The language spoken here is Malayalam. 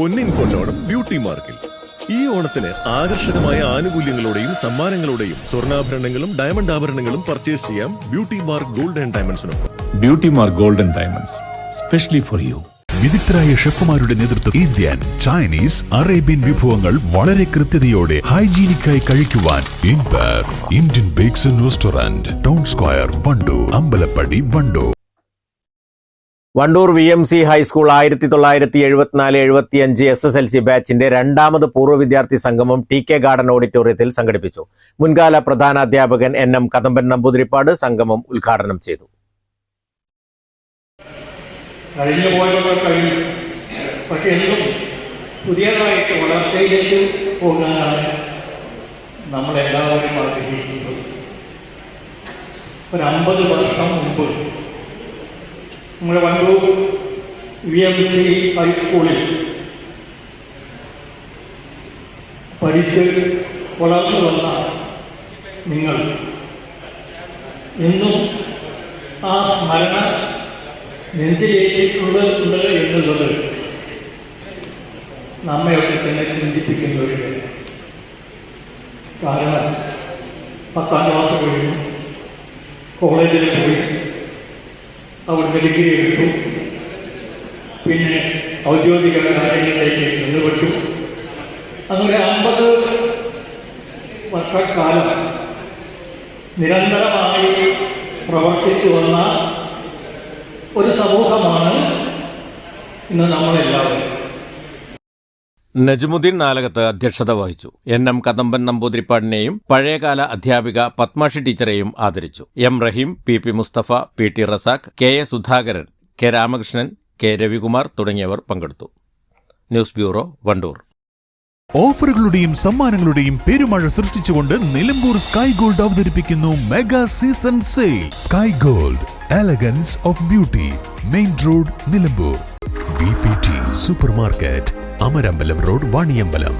പൊന്നിൻ കൊണ്ടോണം ബ്യൂട്ടി മാർക്കിൽ. ഈ ഓണത്തിന് ആകർഷകമായ ആനുകൂല്യങ്ങളോടെയും സമ്മാനങ്ങളോടെയും സ്വർണാഭരണങ്ങളും ഡയമണ്ട് ആഭരണങ്ങളും പർച്ചേസ് ചെയ്യാം beauty mark gold and ഡയമണ്ട്സിനൊപ്പം. Beauty mark gold and diamonds specially for you വിദഗ്ധരായ ഷെഫുമാരുടെ നേതൃത്വം ഇന്ത്യൻ ചൈനീസ് അറേബ്യൻ വിഭവങ്ങൾ വളരെ കൃത്യതയോടെ ഹൈജീനിക്കായി കഴിക്കുവാൻ ഇൻപർ Indian bakes restaurant town square Wandoor Ambalappadi Wandoor. Wandoor V M C high school ആയിരത്തി തൊള്ളായിരത്തി എഴുപത്തിനാല് എഴുപത്തി അഞ്ച് എസ് എസ് എൽ സി ബാച്ചിന്റെ രണ്ടാമത് പൂർവ വിദ്യാർത്ഥി സംഗമം ടി കെ ഗാർഡൻ ഓഡിറ്റോറിയത്തിൽ സംഘടിപ്പിച്ചു. മുൻകാല പ്രധാനാധ്യാപകൻ എൻ എം കദമ്പൻ നമ്പൂതിരിപ്പാട് സംഗമം ഉദ്ഘാടനം ചെയ്തു. നമ്മളെല്ലാവരും ആഗ്രഹിക്കുന്നത്. ഒരു വർഷം മുമ്പ് നമ്മുടെ വണ്ടൂർ വി എം സി ഹൈസ്കൂളിൽ പഠിച്ച് വളർന്നു വന്ന നിങ്ങൾ എന്നും ആ സ്മരണ നെഞ്ചിലേറ്റിട്ടുണ്ട് എന്നുള്ളത് നമ്മയൊക്കെ തന്നെ ചിന്തിപ്പിക്കുന്ന ഒരു കാരണം പത്താം ക്ലാസ് കഴിഞ്ഞു കോളേജിൽ പോയി. അവിടുത്തെ ഡിഗ്രി എടുത്തു. പിന്നെ ഔദ്യോഗിക കാര്യങ്ങളിലേക്ക് നിന്നുപെട്ടു അങ്ങനെ അമ്പത് വർഷക്കാലം നിരന്തരമായി പ്രവർത്തിച്ചു വന്ന ഒരു സമൂഹമാണ് ഇന്ന് നമ്മളെല്ലാവരും. നജുമുദ്ദീൻ നാലകത്ത് അധ്യക്ഷത വഹിച്ചു. എൻ എം കദംബൻ നമ്പൂതിരിപ്പാടിനെയും പഴയകാല അധ്യാപിക പത്മാഷി ടീച്ചറെയും ആദരിച്ചു. M Rahim P P Mustafa P T Razak K A Sudhakaran K Ramakrishnan K Ravikumar തുടങ്ങിയവർ പങ്കെടുത്തു. News bureau Wandoor. ഓഫറുകളുടെയും സമ്മാനങ്ങളുടെയും പെരുമഴ സൃഷ്ടിച്ചുകൊണ്ട് നിലമ്പൂർ സ്കൈ ഗോൾഡ് അവതരിപ്പിക്കുന്നു mega season sale. Sky gold elegance of beauty main road Nilambur. V P T supermarket Amarambalam road Vaniyambalam